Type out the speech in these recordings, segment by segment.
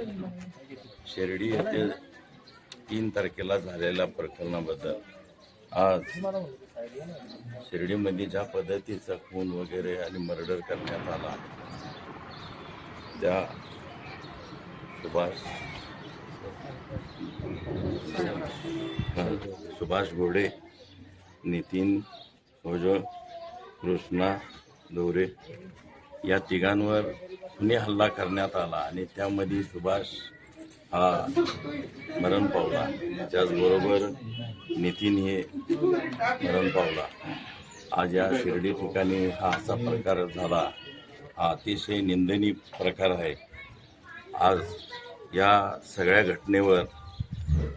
शिर्डी येथे तीन तारखेला झालेल्या प्रकरणाबद्दल. आज शिर्डीमध्ये ज्या पद्धतीचा खून वगैरे आणि मर्डर करण्यात आला त्या सुभाष सुभाष घोडे नितीन भोजळ कृष्णा दोरे या तिघांवर खुनी हल्ला करण्यात आला आणि त्यामध्ये सुभाष हा मरण पावला. त्याचबरोबर नितीन हे मरण पावला. आज या शिर्डी ठिकाणी हा असा प्रकार झाला. हा अतिशय निंदनीय प्रकार आहे. आज या सगळ्या घटनेवर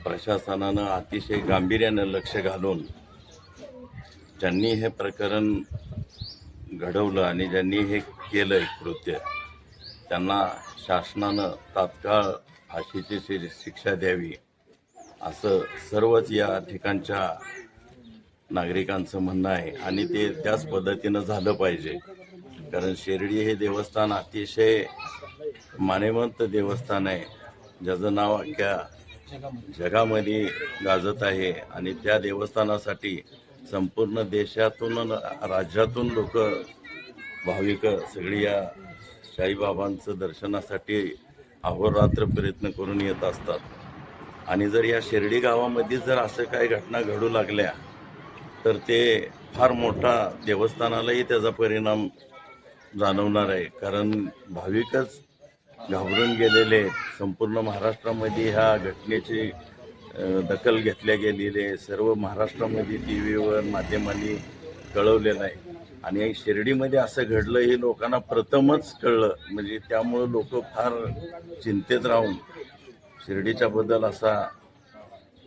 प्रशासनानं अतिशय गांभीर्यानं लक्ष घालून त्यांनी हे प्रकरण घडवलं आणि ज्यांनी हे केलं कृत्य त्यांना शासनानं तात्काळ फाशीची शि- शिक्षा द्यावी असं सर्वच या ठिकाणच्या नागरिकांचं म्हणणं आहे. आणि ते त्याच पद्धतीनं झालं पाहिजे. कारण शिर्डी हे देवस्थान अतिशय मानेवंत देवस्थान आहे. ज्याचं नाव अख्ख्या जगामध्ये गाजत आहे. आणि त्या देवस्थानासाठी संपूर्ण देशातून राज्यातून लोक भाविक सगळी या साईबाबांचं दर्शनासाठी अहोरात्र प्रयत्न करून येत असतात. आणि जर या शिर्डी गावामध्ये जर असं काही घटना घडू लागल्या तर ते फार मोठा देवस्थानालाही त्याचा परिणाम जाणवणार आहे. कारण भाविकच घाबरून गेलेले संपूर्ण महाराष्ट्रामध्ये ह्या घटनेची दखल घेतल्या गेलेली आहे. सर्व महाराष्ट्रामध्ये टी व्हीवर माध्यमांनी कळवलेलं आहे. आणि शिर्डीमध्ये असं घडलं हे लोकांना प्रथमच कळलं. म्हणजे त्यामुळं लोक फार चिंतेत राहून शिर्डीच्या बद्दल असा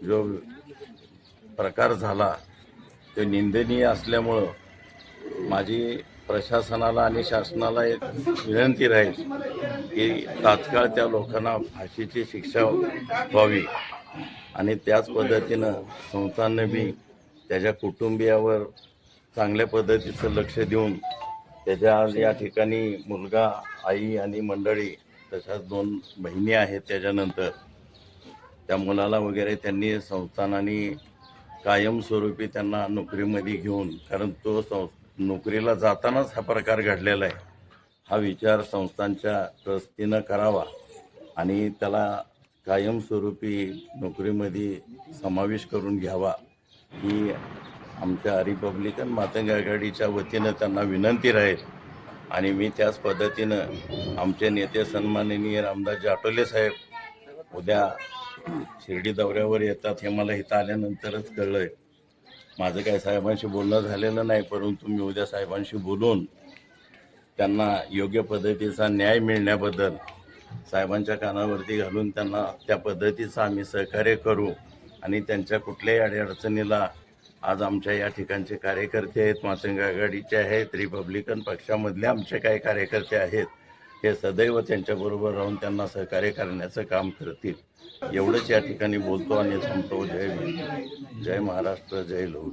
जो प्रकार झाला तो निंदनीय असल्यामुळं माझी प्रशासनाला आणि शासनाला एक विनंती राहील की तात्काळ त्या लोकांना फाशीची शिक्षा व्हावी. आणि त्याच पद्धतीनं संस्थांनी बी त्याच्या कुटुंबियावर चांगल्या पद्धतीचं लक्ष देऊन त्याच्या आज या ठिकाणी मुलगा आई आणि मंडळी तशाच दोन बहिणी आहेत त्याच्यानंतर. त्या मुलाला वगैरे त्यांनी संस्थानाने कायमस्वरूपी त्यांना नोकरीमध्ये घेऊन कारण तो सं नोकरीला जातानाच हा प्रकार घडलेला आहे. हा विचार संस्थांच्या ट्रस्टीनं करावा आणि त्याला कायमस्वरूपी नोकरीमध्ये समावेश करून घ्यावा ही आमच्या रिपब्लिकन मातंग आघाडीच्या वतीनं त्यांना विनंती राहील. आणि मी त्याच पद्धतीनं आमचे नेते सन्माननीय रामदास जाटोले साहेब उद्या शिर्डी दौऱ्यावर येतात हे मला इथं आल्यानंतरच कळलं आहे माझं काय साहेबांशी बोलणं झालेलं नाही परंतु मी उद्या साहेबांशी बोलून त्यांना योग्य पद्धतीचा न्याय मिळण्याबद्दल साहेबांच्या कानावरती घालून त्यांना त्या पद्धतीचं आम्ही सहकार्य करू आणि त्यांच्या कुठल्याही अडीअडचणीला आज आमच्या या ठिकाणचे कार्यकर्ते आहेत मातंग आघाडीचे आहेत रिपब्लिकन पक्षामधले आमचे काही कार्यकर्ते आहेत हे सदैव त्यांच्याबरोबर राहून त्यांना सहकार्य करण्याचं काम करतील. एवढंच या ठिकाणी बोलतो आणि थांबतो. जय जय महाराष्ट्र जय लहू